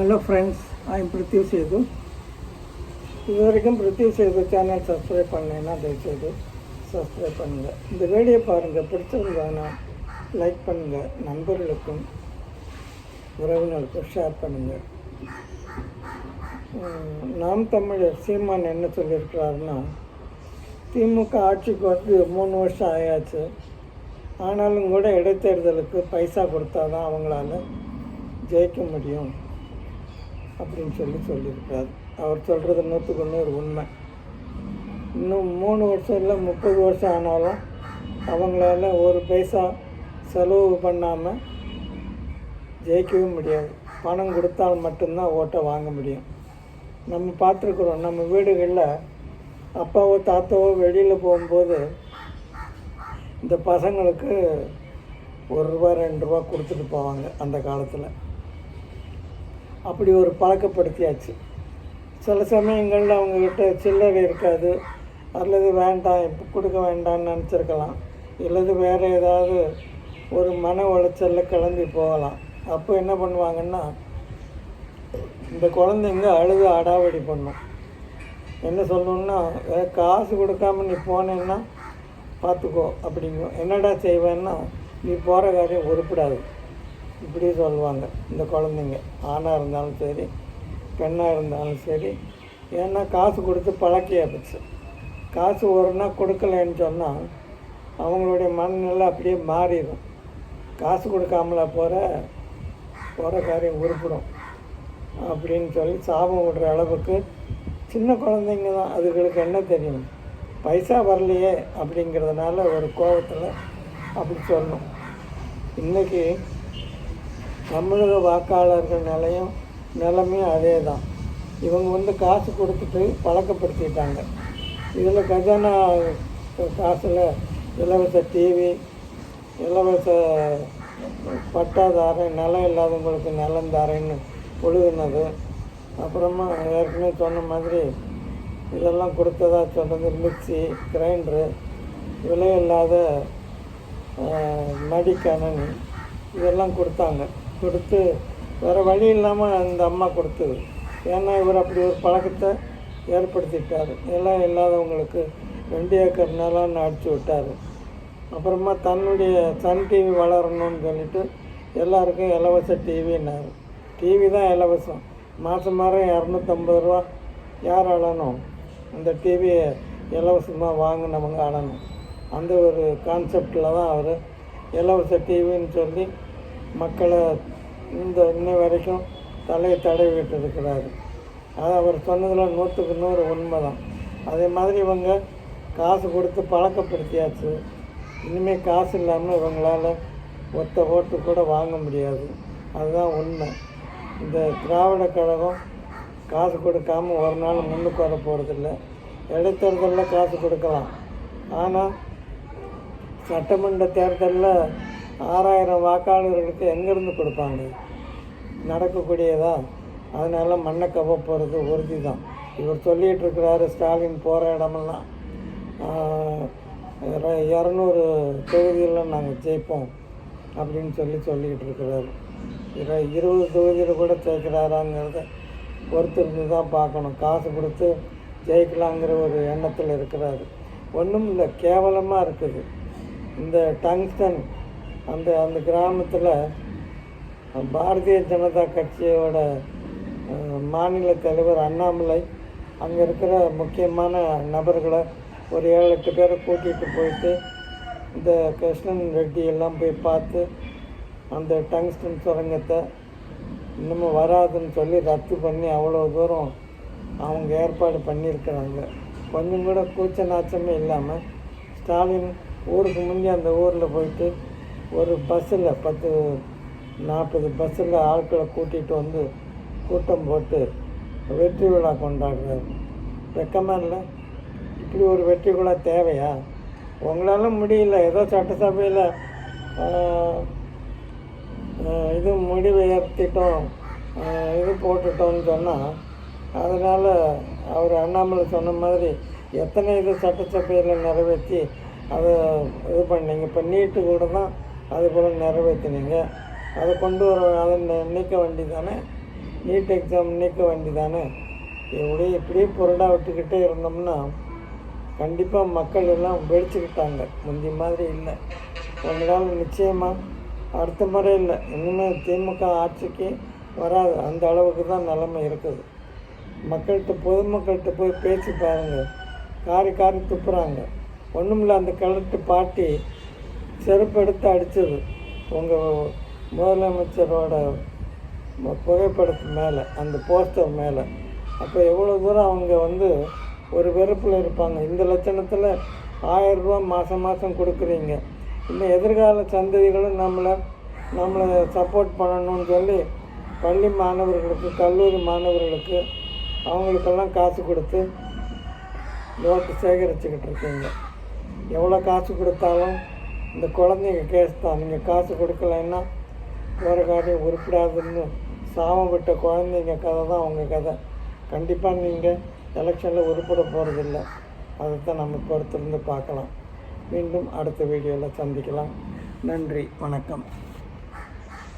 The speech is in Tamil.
Hello friends I am Prithvi Sethu இது வரைக்கும் பிருத்திவ் சேது சேனல் சப்ஸ்கிரைப் பண்ணேன்னா தயவுசெய்து சப்ஸ்கிரைப் பண்ணுங்கள் இந்த வீடியோ பாருங்கள் பிடிச்சிருந்தாங்கன்னா லைக் பண்ணுங்கள் நண்பர்களுக்கும் உறவினருக்கும் ஷேர் பண்ணுங்கள் நாம் தமிழர் சீமான் என்ன சொல்லியிருக்கிறாருன்னா திமுக ஆட்சிக்கு வந்து மூணு வருஷம் ஆயாச்சு. ஆனாலும் கூட இடைத்தேர்தலுக்கு பைசா கொடுத்தா தான் அவங்களால ஜெயிக்க முடியும். அப்படின்னு சொல்லி சொல்லியிருக்கார். அவர் சொல்கிறது நூற்றுக்கு நூறு உண்மை. இன்னும் மூணு வருஷம் இல்லை முப்பது வருஷம் ஆனாலும் அவங்களால ஒரு பைசா செலவு பண்ணாமல் ஜெயிக்கவே முடியாது. பணம் கொடுத்தால் மட்டும்தான் ஓட்டை வாங்க முடியும். நம்ம பார்த்துருக்குறோம் நம்ம வீடுகளில் அப்பாவோ தாத்தாவோ வெளியில் போகும்போது இந்த பசங்களுக்கு ஒரு ரூபா ரெண்டு ரூபா கொடுத்துட்டு போவாங்க அந்த காலத்தில். அப்படி ஒரு பழக்கப்படுத்தியாச்சு. சில சமயங்களில் அவங்கக்கிட்ட சில்லறை இருக்காது. அல்லது வேண்டாம் இப்போ கொடுக்க வேண்டாம்னு நினச்சிருக்கலாம். இல்லது வேறு ஏதாவது ஒரு மன உளைச்சலில் கிளம்பி போகலாம். அப்போ என்ன பண்ணுவாங்கன்னா இந்த குழந்தைங்க அழுது அடாவடி பண்ணும். என்ன சொல்லணுன்னா காசு கொடுக்காம நீ போனேன்னா பார்த்துக்கோ அப்படிங்கும் என்னடா செய்வேன்னா நீ போகிற காரியம் உருப்பிடாது. இப்படி சொல்லுவாங்க இந்த குழந்தைங்க. ஆணாக இருந்தாலும் சரி பெண்ணாக இருந்தாலும் சரி ஏன்னா காசு கொடுத்து பழக்கியாச்சு காசு ஒரு நாள் கொடுக்கலன்னு சொன்னால் அவங்களுடைய மனநிலை அப்படியே மாறிடும். காசு கொடுக்காமல போகிற போகிற காரியம் உருப்பிடும். அப்படின்னு சொல்லி சாபம் விடுற அளவுக்கு சின்ன குழந்தைங்க தான். அதுகளுக்கு என்ன தெரியும்? பைசா வரலையே அப்படிங்கிறதுனால ஒரு கோபத்தில் அப்படி சொல்லணும் இன்றைக்கி தமிழக வாக்காளர்கள் நிலையும் நிலைமையும் அதே தான் இவங்க வந்து காசு கொடுத்துட்டு பழக்கப்படுத்திட்டாங்க. இதில் கஜானா காசில் இலவச டிவி இலவச பட்டாதாரன் நிலம் இல்லாதவங்களுக்கு நிலம் தாரேன்னு ஒழுகுனது. அப்புறமா ஏற்கனவே சொன்ன மாதிரி இதெல்லாம் கொடுத்ததா சொன்னது மிக்சி கிரைண்டரு விலை இல்லாத மடிக்கணனி இதெல்லாம் கொடுத்தாங்க. கொடுத்து வேறு வழி இல்லாமல் அந்த அம்மா கொடுத்தது. ஏன்னா இவர் அப்படி ஒரு பழக்கத்தை ஏற்படுத்திட்டார். நிலம் இல்லாதவங்களுக்கு ரெண்டு ஏக்கர் நிலம்னு அடிச்சு விட்டார். அப்புறமா தன்னுடைய சன் டிவி வளரணும்னு சொல்லிட்டு எல்லாருக்கும் இலவச டிவின்னார் டிவி தான் இலவசம். மாதம் மாதம் இரநூத்தம்பது ரூபா யார் அழணும் அந்த டிவியை இலவசமாக வாங்கினவங்க அழணும் அந்த ஒரு கான்செப்டில் தான் அவர் இலவச டிவின்னு சொல்லி மக்களை இந்த இன்ன வரைக்கும் தலையை தடவி இருக்கிறாரு அது அவர் சொன்னதில் நூற்றுக்கு நூறு உண்மை தான் அதே மாதிரி இவங்க காசு கொடுத்து பழக்கப்படுத்தியாச்சு. இனிமேல் காசு இல்லாமல் இவங்களால ஒத்த ஓட்டு கூட வாங்க முடியாது. அதுதான் உண்மை. இந்த திராவிட கழகம் காசு கொடுக்காம ஒரு நாள் முன்னுக்கு வர போகிறதில்ல இடைத்தேர்தலில் காசு கொடுக்கலாம். ஆனால் சட்டமன்ற தேர்தலில் ஆறாயிரம் வாக்காளர்களுக்கு எங்கேருந்து கொடுப்பாங்க? நடக்கக்கூடியதா? அதனால் மண்ணை கவ போகிறது உறுதி தான் இவர் சொல்லிகிட்டு இருக்கிறாரு ஸ்டாலின் போகிற இடமெல்லாம் இரநூறு தொகுதியில் நாங்கள் ஜெயிப்போம் அப்படின்னு சொல்லி சொல்லிக்கிட்டு இருக்கிறாரு இர இருபது தொகுதியில் கூட ஜெயிக்கிறாராங்கிறத பொறுத்திருந்து தான் பார்க்கணும். காசு கொடுத்து ஜெயிக்கலாங்கிற ஒரு எண்ணத்தில் இருக்கிறாரு. ஒன்றும் இல்லை கேவலமாக இருக்குது. இந்த டங்ஸ்டன் அந்த அந்த கிராமத்தில் பாரதிய ஜனதா கட்சியோட மாநில தலைவர் அண்ணாமலை அங்கே இருக்கிற முக்கியமான நபர்களை ஒரு ஏழு எட்டு பேரை கூட்டிகிட்டு போயிட்டு இந்த கிருஷ்ணன் ரெட்டி எல்லாம் போய் பார்த்து அந்த டங்ஸ்டன் சுரங்கத்தை இன்னமும் வராதுன்னு சொல்லி ரத்து பண்ணி அவ்வளோ தூரம் அவங்க ஏற்பாடு பண்ணியிருக்கிறாங்க. கொஞ்சம் கூட கூச்ச நாச்சமே இல்லாமல் ஸ்டாலின் ஊருக்கு முன்னே அந்த ஊரில் போயிட்டு ஒரு பஸ்ஸில் பத்து நாற்பது பஸ்ஸில் ஆட்களை கூட்டிகிட்டு வந்து கூட்டம் போட்டு வெற்றி விழா கொண்டாடுறாரு. வெக்கமாக இல்லை இப்படி ஒரு வெற்றி விழா தேவையா? உங்களால முடியல. ஏதோ சட்டசபையில் இது முடிவு ஏற்றிட்டோம் இது போட்டுட்டோம்னு சொன்னால் அதனால் அவர் அண்ணாமலை சொன்ன மாதிரி எத்தனை இது சட்டசபையில் நிறைவேற்றி அதை இது பண்ணீங்க. இப்போ நீட்டு கூட தான் அது போல் நிறைவேற்றினீங்க. அதை கொண்டு வர அதை நீக்க வேண்டி தானே நீட் எக்ஸாம் நீக்க வேண்டி தானே இப்படி இப்படியே புரடா விட்டுக்கிட்டே இருந்தோம்னா கண்டிப்பாக மக்கள் எல்லாம் வெடிச்சுக்கிட்டாங்க முந்தி மாதிரி இல்லை. ஒரு நாள் நிச்சயமாக அடுத்த முறை இல்லை. இனிமேல் திமுக ஆட்சிக்கு வராது. அந்த அளவுக்கு தான் நிலைமை இருக்குது. மக்கள்கிட்ட பொதுமக்கள்கிட்ட போய் பேசி பாருங்கள் காரி காரி துப்புறாங்க. ஒன்றுமில்ல அந்த கிழட்டு பாட்டி செருப்படுத்து அடித்தது உங்கள் முதலமைச்சரோட புகைப்படத்து மேலே அந்த போஸ்டர் மேலே. அப்போ எவ்வளோ தூரம் அவங்க வந்து ஒரு வெறுப்பில் இருப்பாங்க. இந்த லட்சணத்தில் ஆயரூபா ரூபா மாதம் மாதம் கொடுக்குறீங்க. இன்னும் எதிர்கால சந்ததிகளும் நம்மளை நம்மளை சப்போர்ட் பண்ணணும்னு சொல்லி பள்ளி மாணவர்களுக்கு கல்லூரி மாணவர்களுக்கு அவங்களுக்கெல்லாம் காசு கொடுத்து நோட்டு சேகரிச்சுக்கிட்டு இருக்கீங்க. எவ்வளோ காசு கொடுத்தாலும் இந்த குழந்தைங்க கேஸ் தான். நீங்கள் காசு கொடுக்கலைன்னா வேறு காரியம் உருப்படாதுன்னு சாபம் விட்ட குழந்தைங்க கதை தான் உங்கள் கதை. கண்டிப்பாக நீங்கள் எலெக்ஷனில் உருப்பட போகிறதில்ல தான் நம்ம பொறுத்திருந்து பார்க்கலாம். மீண்டும் அடுத்த வீடியோவில் சந்திக்கலாம். நன்றி. வணக்கம்.